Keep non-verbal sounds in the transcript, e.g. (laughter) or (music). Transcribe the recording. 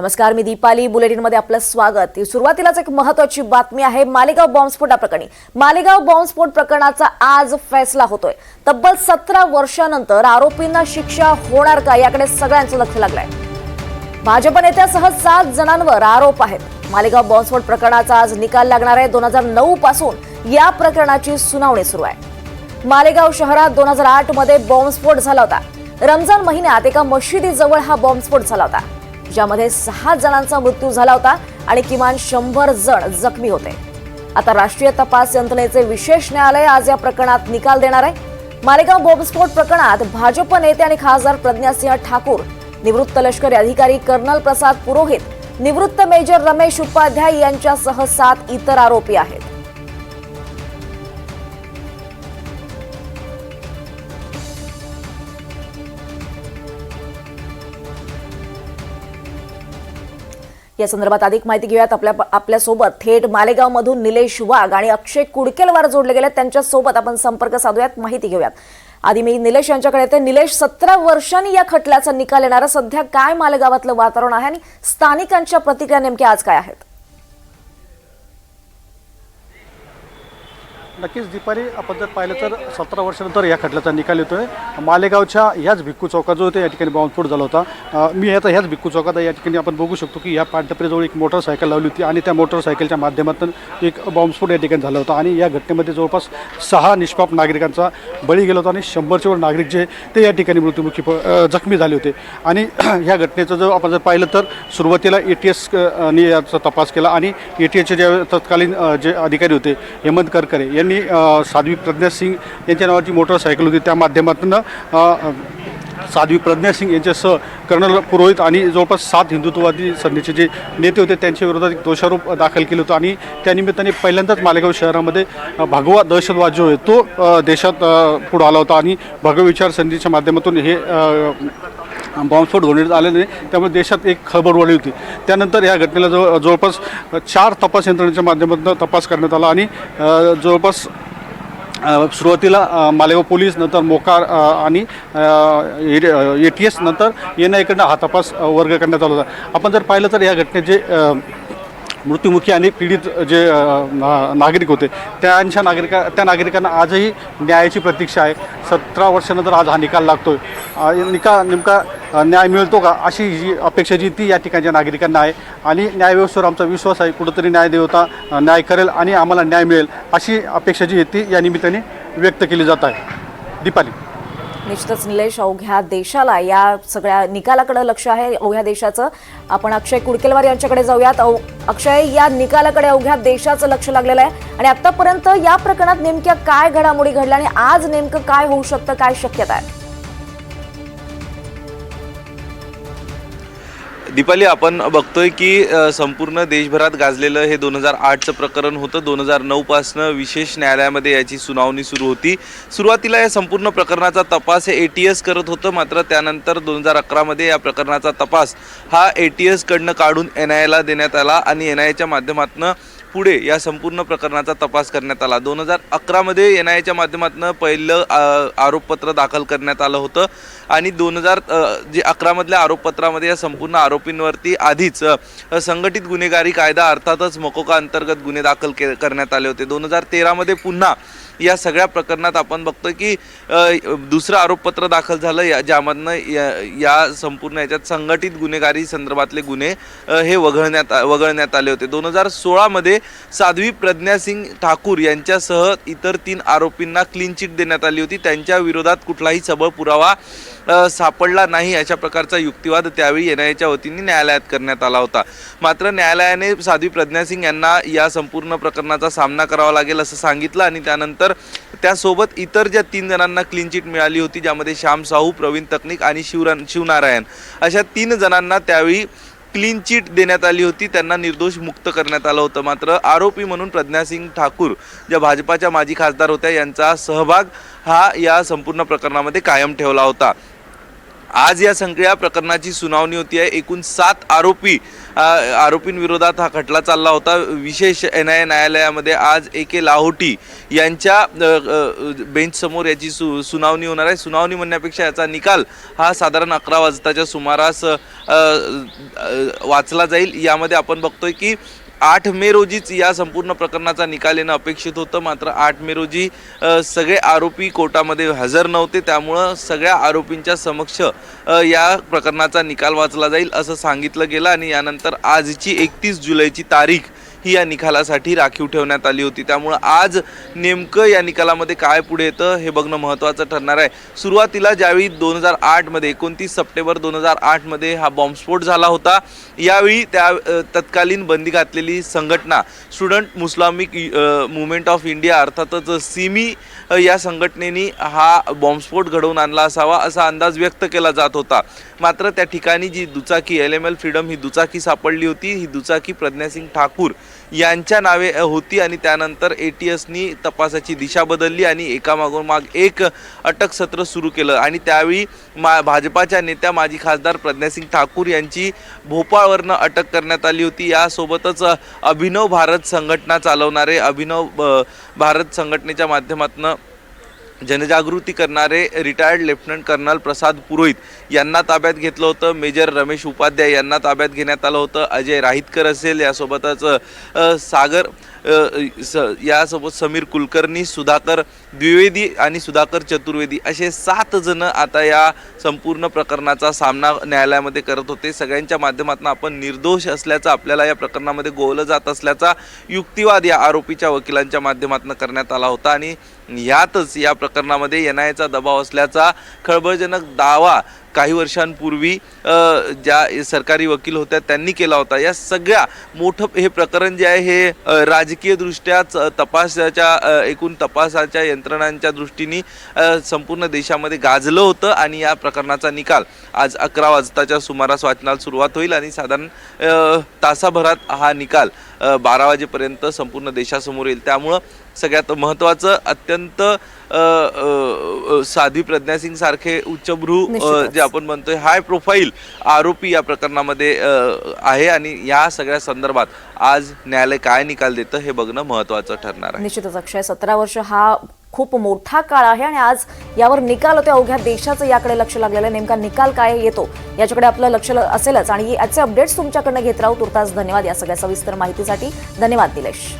नमस्कार मी दीपाली. बुलेटिनमध्ये आपलं स्वागत. सुरुवातीलाच एक महत्वाची बातमी आहे मालेगाव बॉम्बस्फोटाप्रकरणी मालेगाव बॉम्बस्फोट प्रकरणाचा आज फैसला होतोय. तब्बल सतरा वर्षानंतर आरोपींना शिक्षा होणार का याकडे सगळ्यांचं लक्ष लागलंय. भाजप नेत्यासह सात जणांवर आरोप आहेत. मालेगाव बॉम्बस्फोट प्रकरणाचा आज निकाल लागणार आहे. दोन हजार नऊ पासून या प्रकरणाची सुनावणी सुरू आहे. मालेगाव शहरात दोन हजार आठमध्ये बॉम्बस्फोट झाला होता. रमजान महिन्यात एका मशिदीजवळ हा बॉम्बस्फोट झाला होता. ज्यामध्ये सहा जणांचा मृत्यू झाला होता आणि किमान शंभर जण जखमी होते. आता राष्ट्रीय तपास यंत्रणेचे विशेष न्यायालय आज या प्रकरणात निकाल देणार आहे. मालेगाव बॉम्बस्फोट प्रकरणात भाजप नेते आणि खासदार प्रज्ञासिंह ठाकूर निवृत्त लष्करी अधिकारी कर्नल प्रसाद पुरोहित निवृत्त मेजर रमेश उपाध्याय यांच्यासह सात इतर आरोपी आहेत. या संदर्भात अधिक माहिती घेऊयात. आपल्या आपल्यासोबत थेट मालेगावमधून निलेश वाघ आणि अक्षय कुडकेलवार जोडले गेले त्यांच्यासोबत आपण संपर्क साधूयात माहिती घेऊयात. आधी मी निलेश यांच्याकडे येते. निलेश सतरा वर्षांनी या खटल्याचा निकाल येणार सध्या काय मालेगावातलं वातावरण आहे आणि स्थानिकांच्या प्रतिक्रिया नेमक्या आज काय आहेत? नक्कीच दीपारी आपण जर पाहिलं तर सतरा वर्षानंतर या खटल्याचा निकाल येतो आहे मालेगावच्या ह्याच भिक्खू चौकात जो होते या ठिकाणी बॉम्बस्फोट झाला होता. मी आता ह्याच भिक्खू चौकात या ठिकाणी आपण बघू शकतो की या पानटपरीजवळ एक मोटरसायकल लावली होती आणि त्या मोटरसायकलच्या माध्यमातून एक बॉम्बस्फोट या ठिकाणी झाला होता. आणि या घटनेमध्ये जवळपास सहा निष्पाप नागरिकांचा बळी गेला होता आणि शंभरच्यावर नागरिक जे ते या ठिकाणी मृत्युमुखी प- जखमी झाले होते. आणि (clears throat) ह्या घटनेचं जर आपण जर पाहिलं तर सुरुवातीला ए टी एस याचा तपास केला आणि ए टी एसचे जे तत्कालीन जे अधिकारी होते हेमंत करकरे यांनी अ, साध्वी प्रज्ञा सिंग यांच्या नावाची मोटरसायकल होती. त्या माध्यमातून साध्वी प्रज्ञा सिंग यांच्यासह कर्नल पुरोहित आणि जवळपास सात हिंदुत्ववादी संघाचे जे नेते होते त्यांच्या विरोधात एक दोषारोप दाखल केलं होतं. आणि त्यानिमित्ताने पहिल्यांदाच मालेगाव शहरामध्ये भगवा दहशतवाद जो आहे तो देशात पुढं आला होता. आणि भगव विचारसंधीच्या माध्यमातून हे बॉम्बस्फोट घडवण्यात आले नाही. त्यामुळे देशात एक खळबळ उडली होती. त्यानंतर या घटनेला जवळ जवळपास चार तपास यंत्रणेच्या माध्यमातून तपास करण्यात आला आणि जवळपास सुरुवातीला मालेगाव पोलीस नंतर मोकार आणि ए टी एस नंतर एन आयकडनं हा तपास वर्ग करण्यात आला होता. आपण जर पाहिलं तर या घटनेत जे मृत्युमुखी आणि पीडित जे ना- नागरिक होते त्यांच्या नागरिका त्या नागरिकांना आजही न्यायाची प्रतीक्षा आहे. सतरा वर्षानंतर आज हा निकाल लागतोय. आहे निकाल नेमका न्याय मिळतो का? अशी जी अपेक्षा जी ती या ठिकाणच्या नागरिकांना आहे. आणि न्यायव्यवस्थेवर आमचा विश्वास आहे. कुठंतरी न्यायदेवता देवता न्याय करेल आणि आम्हाला न्याय मिळेल अशी अपेक्षा जी आहे ती या निमित्ताने व्यक्त केली जात आहे. दीपाली. निश्चितच निलेश अवघ्या देशाला या सगळ्या निकालाकडे लक्ष आहे. अवघ्या देशाचं आपण अक्षय कुडकेलवार यांच्याकडे जाऊयात. अक्षय या निकालाकडे अवघ्या देशाचं लक्ष लागलेलं आहे. आणि आतापर्यंत या प्रकरणात नेमक्या काय घडामोडी घडल्या आणि आज नेमकं काय होऊ शकतं काय शक्यता आहे? दीपाली आपण बघतोय की अ, संपूर्ण देशभरात गाजलेलं हे दोन हजार आठचं प्रकरण होतं. दोन हजार नऊपासनं विशेष न्यायालयामध्ये याची सुनावणी सुरू होती. सुरुवातीला या संपूर्ण प्रकरणाचा तपास हे ए टी एस करत होतं. मात्र त्यानंतर दोन हजार अकरामध्ये या प्रकरणाचा तपास हा ए टी एसकडनं काढून एन आय एला देण्यात आला आणि एन आय एच्या माध्यमातून पुढे या संपूर्ण प्रकरणाचा तपास करण्यात आला. दोन हजार अकरामध्ये एन आय एच्या माध्यमातून पहिलं आरोपपत्र दाखल करण्यात आलं होतं. आणि दोन हजार जे अकरामधल्या आरोपपत्रामध्ये या संपूर्ण आरोपींवरती आधीच संघटित गुन्हेगारी कायदा अर्थातच मकोका अंतर्गत गुन्हे दाखल के करण्यात आले होते. दोन हजार तेरामध्ये पुन्हा या सगळ्या प्रकरणात आपण बघतोय की दुसरं आरोपपत्र दाखल झालं या ज्यामधनं या, या संपूर्ण याच्यात संघटित गुन्हेगारी संदर्भातले गुन्हे हे वगळण्यात आ- वगळण्यात आले होते. दोन हजार सोळामध्ये साध्वी प्रज्ञा सिंग ठाकूर यांच्यासह इतर तीन आरोपींना क्लीन चिट देण्यात आली होती. त्यांच्या विरोधात कुठलाही सबळ पुरावा सापडला नाही अशा प्रकारचा युक्तिवाद त्यावेळी एन आय वतीने न्यायालयात करण्यात आला होता. मात्र न्यायालयाने साध्वी प्रज्ञा सिंग यांना या संपूर्ण प्रकरणाचा सामना करावा लागेल असं सांगितलं आणि त्यानंतर त्यासोबत इतर ज्या तीन जणांना क्लीन चिट मिळाली होती ज्यामध्ये श्याम साहू प्रवीण तकनिक आणि शिवरा शिवनारायण. अशा तीन जणांना त्यावेळी क्लीन चिट देण्यात आली होती. त्यांना निर्दोष मुक्त करण्यात आलं होतं. मात्र आरोपी म्हणून प्रज्ञासिंग ठाकूर ज्या भाजपाच्या माजी खासदार होत्या यांचा सहभाग हा या संपूर्ण प्रकरणामध्ये कायम ठेवला होता. आज या सगळ्या प्रकरणाची सुनावणी होती आहे. एकूण सात आरोपी आरोपींविरोधात हा खटला चालला होता. विशेष एन आय न्यायालयामध्ये आज ए के लाहोटी यांच्या बेंचसमोर याची सु सुनावणी होणार आहे. सुनावणी म्हणण्यापेक्षा याचा निकाल हा साधारण अकरा वाजताच्या सुमारास वाचला जाईल. यामध्ये आपण बघतोय की आठ मे रोजीच या संपूर्ण प्रकरणाचा निकाल येणं अपेक्षित होतं. मात्र आठ मे रोजी सगळे आरोपी कोर्टामध्ये हजर नव्हते. त्यामुळं सगळ्या आरोपींच्या समक्ष या प्रकरणाचा निकाल वाचला जाईल असं सांगितलं गेलं आणि यानंतर आजची एकतीस जुलैची तारीख ही या निकालासाठी राखीव ठेवण्यात आली होती. त्यामुळं आज नेमकं या निकालामध्ये काय पुढे येतं हे बघणं महत्त्वाचं ठरणार आहे. सुरुवातीला ज्यावेळी दोन हजार आठमध्ये एकोणतीस सप्टेंबर दोन हजार आठमध्ये हा बॉम्बस्फोट झाला होता यावेळी त्या तत्कालीन बंदी घातलेली संघटना student Islamic movement of India अर्थातच सिमी या संघटनेनी हा बॉम्बस्फोट घडवून आणला असावा असा अंदाज व्यक्त केला जात होता. मात्र त्या ठिकाणी जी दुचाकी एल एम एल फ्रीडम ही दुचाकी सापडली होती ही दुचाकी प्रज्ञासिंग ठाकूर यांच्या नावे होती आणि त्यानंतर ए टी एसनी तपासाची दिशा बदलली आणि एकामागोमाग एक अटक सत्र सुरू केलं. आणि त्यावेळी मा भाजपाच्या नेत्या माजी खासदार प्रज्ञासिंग ठाकूर यांची भोपाळवरनं अटक करण्यात आली होती. यासोबतच अभिनव भारत संघटना चालवणारे अभिनव भारत संघटनेच्या माध्यमातून जनजागृती करणारे retired lieutenant colonel Prasad Purohit यांना ताब्यात घेतलं होतं. मेजर रमेश उपाध्याय यांना ताब्यात घेण्यात आलं होतं. अजय राहितकर असेल यासोबतच सागर स यासोबत समीर कुलकर्णी सुधाकर द्विवेदी आणि सुधाकर चतुर्वेदी असे सात जण आता या संपूर्ण प्रकरणाचा सामना न्यायालयामध्ये करत होते. सगळ्यांच्या माध्यमातून आपण निर्दोष असल्याचं आपल्याला या प्रकरणामध्ये गोवलं जात असल्याचा युक्तिवाद या आरोपीच्या वकिलांच्या माध्यमातून करण्यात आला होता. आणि यातच या प्रकरणामध्ये एन आयचा दबाव असल्याचा खळबळजनक दावा काही वर्षांपूर्वी ज्या सरकारी वकील होत्या त्यांनी केला होता. या सगळ्या मोठं हे प्रकरण जे आहे हे राजकीयदृष्ट्याच राजकीयदृष्ट्या तपासाच्या एकूण तपासाच्या यंत्रणांच्या दृष्टीने संपूर्ण देशामध्ये गाजलं होतं आणि या प्रकरणाचा निकाल आज अकरा वाजताच्या सुमारास वाचनाला सुरुवात होईल आणि साधारण तासाभरात हा निकाल बारा वाजेपर्यंत संपूर्ण देशासमोर येईल. त्यामुळं सगळ्यात महत्त्वाचं अत्यंत अ, साध्वी प्रज्ञासिंग सारखे उच्चभ्रू. जे आपण म्हणतोय हाय प्रोफाईल आरोपी या प्रकरणामध्ये आहे आणि या सगळ्या संदर्भात आज न्यायालय काय निकाल देतं हे बघणं महत्त्वाचं ठरणार आहे. निश्चितच अक्षय सतरा वर्ष हा खूप मोठा काळ आहे आणि आज यावर निकाल होते अवघ्या देशाचं याकडे लक्ष लागलेलं आहे. नेमका निकाल काय येतो याच्याकडे आपलं लक्ष असेलच. आणि याचे अपडेट्स तुमच्याकडनं घेत राहू. तुर्तास धन्यवाद या सगळ्या सविस्तर माहितीसाठी. धन्यवाद निलेश.